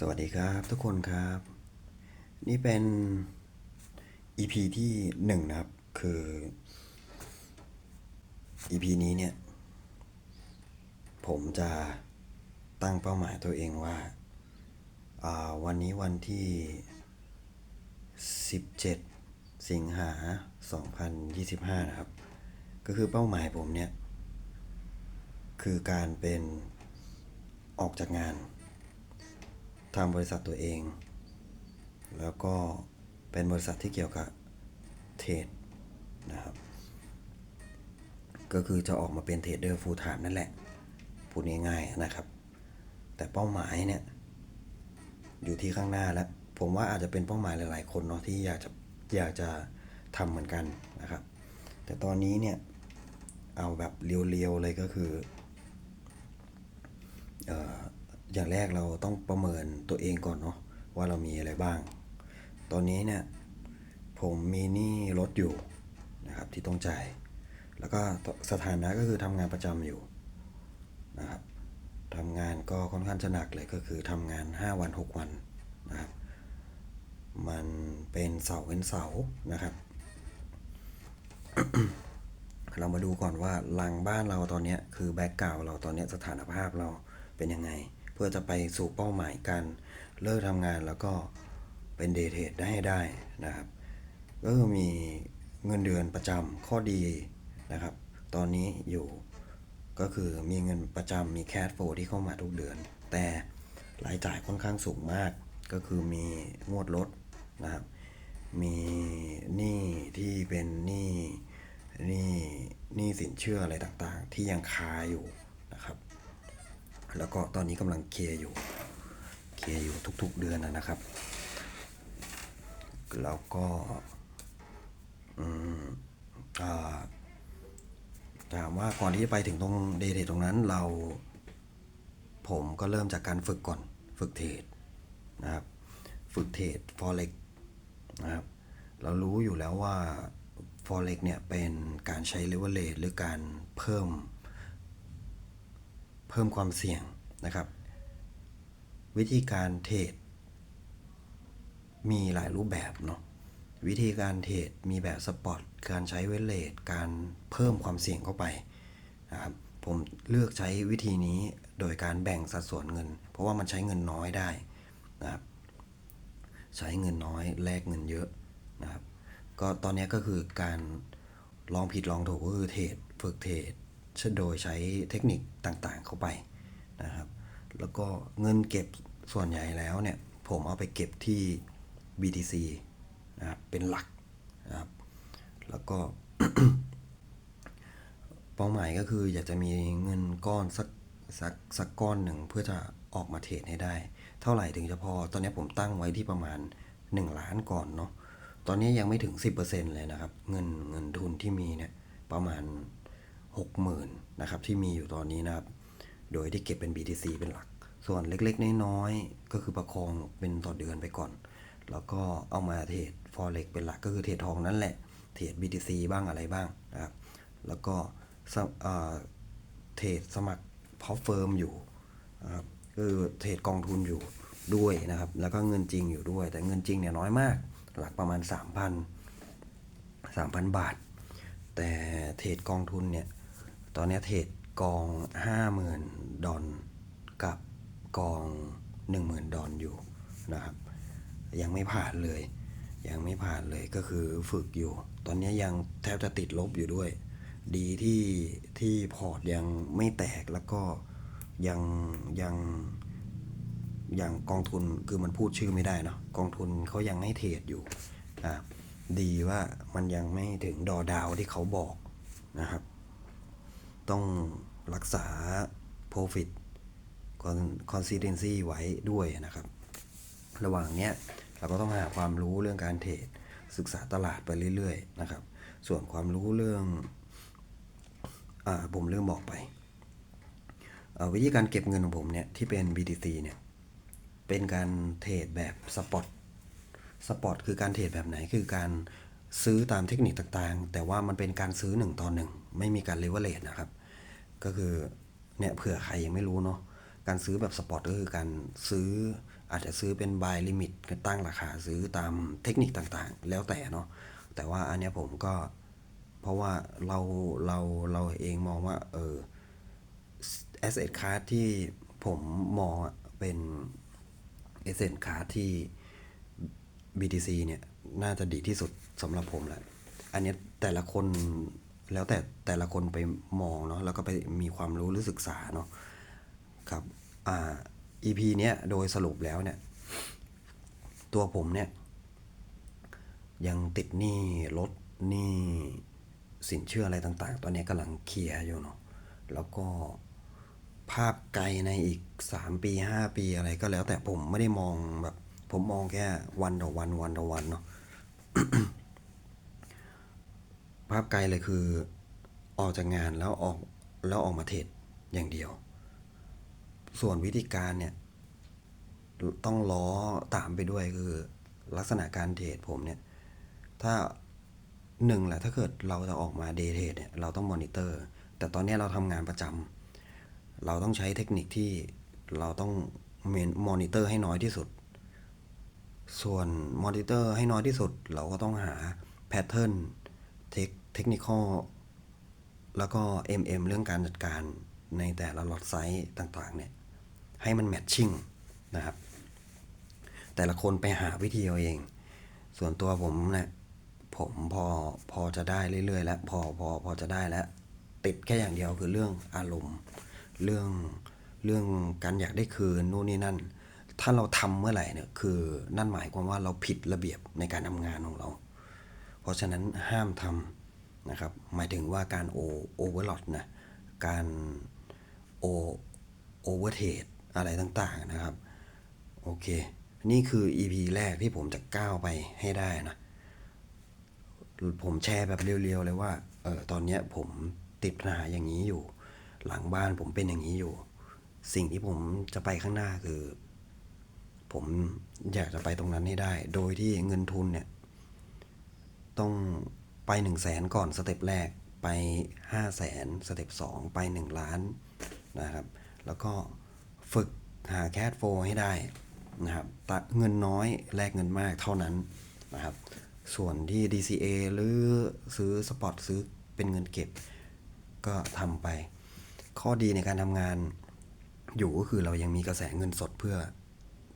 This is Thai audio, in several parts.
สวัสดีครับทุกคนครับ นี่เป็น EP ที่หนึ่งนะครับ คือ EP นี้เนี่ย ผมจะตั้งเป้าหมายตัวเองว่าาวันนี้วันที่ 17 สิงหา 2025 นะครับ ก็คือเป้าหมายผมเนี่ย คือการเป็นออกจากงาน ทางบริษัทตัวเอง แล้วก็เป็นบริษัทที่เกี่ยวกับเทรดนะครับ ก็คือจะออกมาเป็นเทรดเดอร์ฟูลไทม์นั่นแหละ พูดง่ายๆนะครับ แต่เป้าหมายเนี่ย อยู่ที่ข้างหน้าแล้ว ผมว่าอาจจะเป็นเป้าหมายหลายๆคนเนาะที่อยากจะอยากจะทำเหมือนกันนะครับ แต่ตอนนี้เนี่ย เอาแบบเรียวๆเลยก็คือเออ อย่างแรกเราต้องประเมินตัวเองก่อนเนาะว่าเรามีอะไรบ้าง ตอนนี้เนี่ยผมมีหนี้รถอยู่นะครับที่ต้องจ่าย แล้วก็สถานะก็คือทำงานประจำอยู่นะครับทำงานก็ค่อนข้างจะหนักเลยก็คือทำงาน 5 วัน 6 วันนะครับมันเป็นเสาเป็นเสานะครับ เรามาดูก่อนว่าหลังบ้านเราตอนนี้คือแบ็กกราวเราตอนนี้สถานภาพเราเป็นยังไง เพื่อจะไปสู่เป้าหมายการเลิกทำงานแล้วก็เป็นเดทเทรดได้ให้ได้นะครับ ก็มีเงินเดือนประจำข้อดีนะครับ ตอนนี้อยู่ก็คือมีเงินประจำมีแคชโฟที่เข้ามาทุกเดือน แต่รายจ่ายค่อนข้างสูงมาก ก็คือมีงวดรถนะครับ มีหนี้ที่เป็นหนี้หนี้หนี้สินเชื่ออะไรต่างๆ ที่ยังคาอยู่ แล้วก็ตอนนี้กำลังเคลียร์อยู่ เคลียร์อยู่ทุกๆเดือนนะครับ แล้วก็ถามว่าก่อนที่จะไปถึงตรงเดทตรงนั้นเรา ผมก็เริ่มจากการฝึกก่อน ฝึกเทรดนะครับ ฝึกเทรด forex นะครับเรารู้อยู่แล้วว่า forex เนี่ยเป็นการใช้ leverage หรือการเพิ่ม เพิ่มความเสี่ยง นะครับ วิธีการเทรดมีหลายรูปแบบเนาะวิธีการเทรดมีแบบสปอตการใช้เวลเลตการเพิ่มความเสี่ยงเข้าไปนะครับผมเลือกใช้วิธีนี้โดยการแบ่งสัดส่วนเงิน เพราะว่ามันใช้เงินน้อยได้นะครับใช้เงินน้อยแลกเงินเยอะนะครับ ก็ตอนนี้ก็คือการลองผิดลองถูกก็คือเทรดฝึกเทรดโดยใช้เทคนิคต่างๆเข้าไปนะครับ แล้วก็เงินเก็บส่วนใหญ่แล้วเนี่ย ผมเอาไปเก็บที่ BTC นะครับเป็นหลักนะครับ แล้วก็เป้าหมายก็คืออยากจะมีเงินก้อนสักสักสักก้อนหนึ่งเพื่อจะออกมาเทรดให้ได้ เท่าไหร่ถึงจะพอ ตอนนี้ผมตั้งไว้ที่ประมาณ 1 ล้านก่อนเนาะ ตอนนี้ยังไม่ถึง 10%เลยนะครับ เงินเงินทุนที่มีเนี่ยประมาณ 60,000นะครับที่มีอยู่ตอนนี้นะครับ โดยที่เก็บเป็น BTC เป็นหลัก ส่วนเล็กๆ น้อยๆ ก็คือประคองเป็นต่อเดือนไปก่อน แล้วก็เอามาเทรด forex เป็นหลักก็คือเทรดทองนั่นแหละ เทรด BTC บ้างอะไรบ้างนะครับ แล้วก็เทรดสมัครพอเฟิร์มอยู่นะครับคือเทรดกองทุนอยู่ด้วยนะครับ แล้วก็เงินจริงอยู่ด้วย แต่เงินจริงเนี่ยน้อยมาก หลักประมาณ 3,000 3,000 บาท แต่เทรดกองทุนเนี่ย ตอนนี้เทรด กอง 50,000 ดอลกับกอง 10,000 ดอลอยู่นะครับ ยังไม่ผ่านเลย ยังไม่ผ่านเลยก็คือฝึกอยู่ ตอนนี้ยังแทบจะติดลบอยู่ด้วย ดีที่ที่พอร์ตยังไม่แตกแล้วก็ยังยังอยังกองทุนคือมันพูดชื่อไม่ได้เนาะกองทุนเขายังให้เทรดอยู่อะดีว่ามันยังไม่ถึงดอดาวที่เขาบอกนะครับ ต้องรักษา profit consistency ไว้ด้วยนะครับ ระหว่างเนี้ยเราก็ต้องหาความรู้เรื่องการเทรดศึกษาตลาดไปเรื่อยๆนะครับ ส่วนความรู้เรื่องอ่าผมเลื่อมบอกไป วิธีการเก็บเงินของผมเนี่ยที่เป็น BTC เนี่ยเป็นการเทรดแบบสปอตสปอตคือการเทรดแบบไหนคือการ ซื้อตามเทคนิคต่างๆ แต่ว่ามันเป็นการซื้อหนึ่งต่อหนึ่งไม่มีการเลเวลเลตนะครับ ก็คือเนี่ยเผื่อใครยังไม่รู้เนาะการซื้อแบบสปอร์ตก็คือการซื้ออาจจะซื้อเป็น buy limit ก็ตั้งราคาซื้อตามเทคนิคต่างๆ แล้วแต่เนาะแต่ว่าอันเนี้ยผมก็เพราะว่าเราเราเราเองมองว่าเออ asset class ที่ผมมองเป็น asset class ที่ BTC เนี่ย น่าจะดีที่สุด สำหรับผมแหละ อันนี้แต่ละคนแล้วแต่แต่ละคนไปมองเนาะแล้วก็ไปมีความรู้หรือศึกษาเนาะครับอ่า EP เนี้ยโดยสรุปแล้วเนี่ย ตัวผมเนี่ย ยังติดหนี้รถหนี้สินเชื่ออะไรต่าง ๆ ตอนนี้กำลังเคลียร์อยู่เนาะแล้วก็ภาพไกลในอีก 3 ปี 5 ปีอะไรก็แล้ว แต่ผมไม่ได้มองแบบ ผมมองแค่วันต่อวันวันต่อวันเนาะ ภาพไกลเลยคือออกจากงานแล้วออกแล้วออกมาเทรดอย่างเดียว ส่วนวิธีการเนี่ย ต้องล้อตามไปด้วยคือลักษณะการเทรดผมเนี่ย ถ้าหนึ่งแหละถ้าเกิดเราจะออกมาเดย์เทรดเนี่ยเราต้องมอนิเตอร์ แต่ตอนนี้เราทำงานประจำเราต้องใช้เทคนิคที่เราต้องเมนมอนิเตอร์ให้น้อยที่สุด ส่วนมอนิเตอร์ให้น้อยที่สุด เราก็ต้องหาแพทเทิร์น เทคเทคนิคแล้วก็ MM เรื่องการจัดการในแต่ละล็อตไซส์ต่างๆเนี่ยให้มันแมทชิ่งนะครับ แต่ละคนไปหาวิธีเอาเอง ส่วนตัวผมเนะี่ยผมพอพอจะได้เรื่อยๆ แล้วพอพอพอจะได้แล้ว ติดแค่อย่างเดียวคือเรื่องอารมณ์ เรื่องเรื่องการอยากได้คืนนู่นนี่นั่น ถ้าเราทำเมื่อไหร่เนี่ยคือนั่นหมายความว่าเราผิดระเบียบในการทำงานของเรา เพราะฉะนั้นห้ามทำ นะครับ หมายถึงว่าการโอโอเวอร์ลอดนะ การโอโอเวอร์เทดอะไรต่างๆนะครับ โอเค นี่คือ EP แรกที่ผมจะก้าวไปให้ได้นะ ผมแชร์แบบเรียวๆเลยว่า เออตอนนี้ผมติดปัญหาอย่างนี้อยู่ หลังบ้านผมเป็นอย่างนี้อยู่ สิ่งที่ผมจะไปข้างหน้าคือ ผมอยากจะไปตรงนั้นให้ได้ โดยที่เงินทุนเนี่ย ต้อง ไป1นึ่งแสนก่อนสเต็ปแรกไป5้าแสนสเต็ปสองไป 1 ล้านนะครับ แล้วก็ฝึกหาแคดโฟให้ได้นะครับตัดเงินน้อยแลกเงินมากเท่านั้นนะครับ ส่วนที่ DCA หรือซื้อสปอตซื้อเป็นเงินเก็บก็ทำไป ข้อดีในการทำงานอยู่ก็คือเรายังมีกระแสเงินสดเพื่อ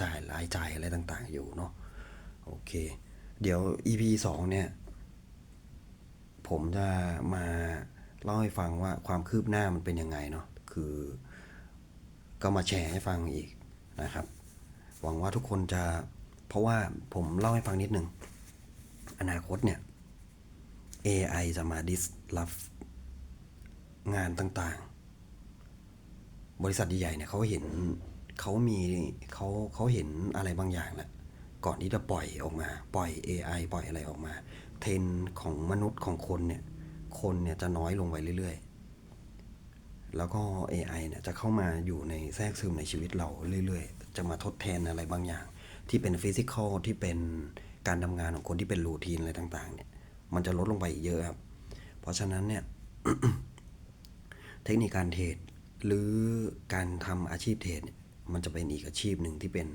จ่ายรายจ่ายอะไรต่างๆอยู่เนาะโอเค เดี๋ยว EP 2 เนี่ย ผมจะมาเล่าให้ฟังว่าความคืบหน้ามันเป็นยังไงเนาะคือ ก็มาแชร์ให้ฟังอีกนะครับ หวังว่าทุกคนจะเพราะว่าผมเล่าให้ฟังนิดนึง อนาคตเนี่ย AI จะมา disrupt งานต่างๆ บริษัทใหญ่ๆเนี่ยเขาเห็นเขามีเขาเขาเห็นอะไรบางอย่างแหละก่อนที่จะปล่อยออกมา ปล่อย AI ปล่อยอะไรออกมา เทรนของมนุษย์ของคนเนี่ย คนเนี่ยจะน้อยลงไปเรื่อยๆ แล้วก็ AI เนี่ยจะเข้ามาอยู่ในแทรกซึมในชีวิตเราเรื่อยๆ จะมาทดแทนอะไรบางอย่าง ที่เป็นฟิสิกอลที่เป็นการทำงานของคนที่เป็นรูทีนอะไรต่าง ๆ เนี่ย มันจะลดลงไปอีกเยอะครับ เพราะฉะนั้นเนี่ย เทคนิคการเทรดหรือการทำอาชีพเทรดมันจะเป็นอีกอาชีพหนึ่งที่เป็น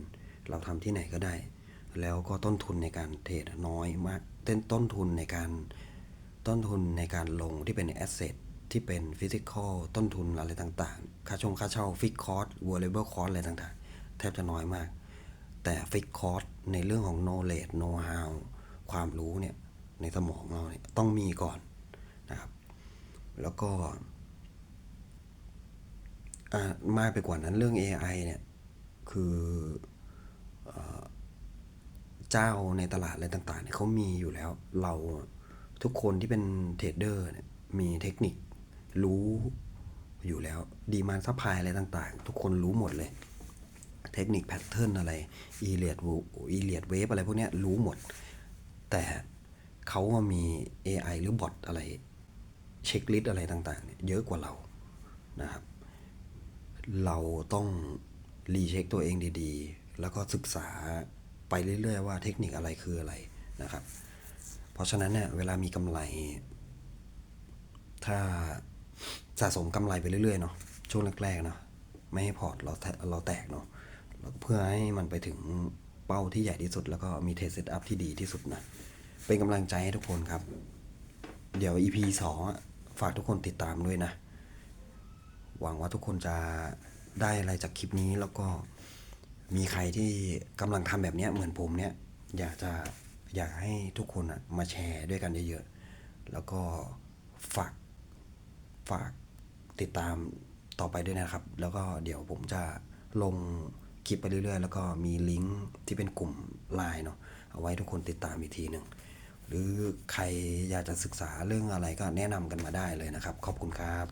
เราทำที่ไหนก็ได้ แล้วก็ต้นทุนในการเทรดน้อยมาก ต้นต้นทุนในการต้นทุนในการลงที่เป็นแอสเซทที่เป็นฟิสิกอลต้นทุนอะไรต่างๆ ค่าชงค่าเช่าฟิกคอร์สวอลเลเบิลคอร์สอะไรต่างๆ แทบจะน้อยมาก แต่ฟิกคอร์สในเรื่องของ knowledge know how ความรู้เนี่ยในสมองเราเนี่ยต้องมีก่อนนะครับ แล้วก็มากไปกว่านั้นเรื่อง AI เนี่ย คืออ เจ้าในตลาดอะไรต่างๆเนี่ยเขามีอยู่แล้ว เราทุกคนที่เป็นเทรดเดอร์เนี่ยมีเทคนิครู้อยู่แล้วดีมานซัพพลายอะไรต่างๆ ทุกคนรู้หมดเลย เทคนิคแพทเทิร์นอะไรอีเลียดอีเลียดเวฟอะไรพวกนี้รู้หมด แต่เขาก็มี AI หรือบอทอะไร เช็คลิสอะไรต่างๆเเยอะกว่าเรานะครับ เราต้องรีเช็คตัวเองดีๆ แล้วก็ศึกษา ไปเรื่อยๆว่าเทคนิคอะไรคืออะไรนะครับ เพราะฉะนั้นเนี่ยเวลามีกำไร ถ้าสะสมกำไรไปเรื่อยๆเนาะช่วงแรกๆเนาะไม่ให้พอร์ตเราแตเราแตกเนาะเพื่อให้มันไปถึงเป้าที่ใหญ่ที่สุด แล้วก็มีเทสเซตอัพที่ดีที่สุดนะเป็นกำลังใจให้ทุกคนครับ เดี๋ยว EP สองอะฝากทุกคนติดตามด้วยนะ หวังว่าทุกคนจะได้อะไรจากคลิปนี้แล้วก็ มีใครที่กำลังทำแบบเนี้ยเหมือนผมเนี่ย อยากจะอยากให้ทุกคนอะมาแชร์ด้วยกันเยอะๆ แล้วก็ฝากฝากติดตามต่อไปด้วยนะครับ แล้วก็เดี๋ยวผมจะลงคลิปไปเรื่อยๆ แล้วก็มีลิงก์ที่เป็นกลุ่มไลน์เนาะเอาไว้ทุกคนติดตามอีกทีหนึ่งหรือใครอยากจะศึกษาเรื่องอะไรก็แนะนำกันมาได้เลยนะครับ ขอบคุณครับ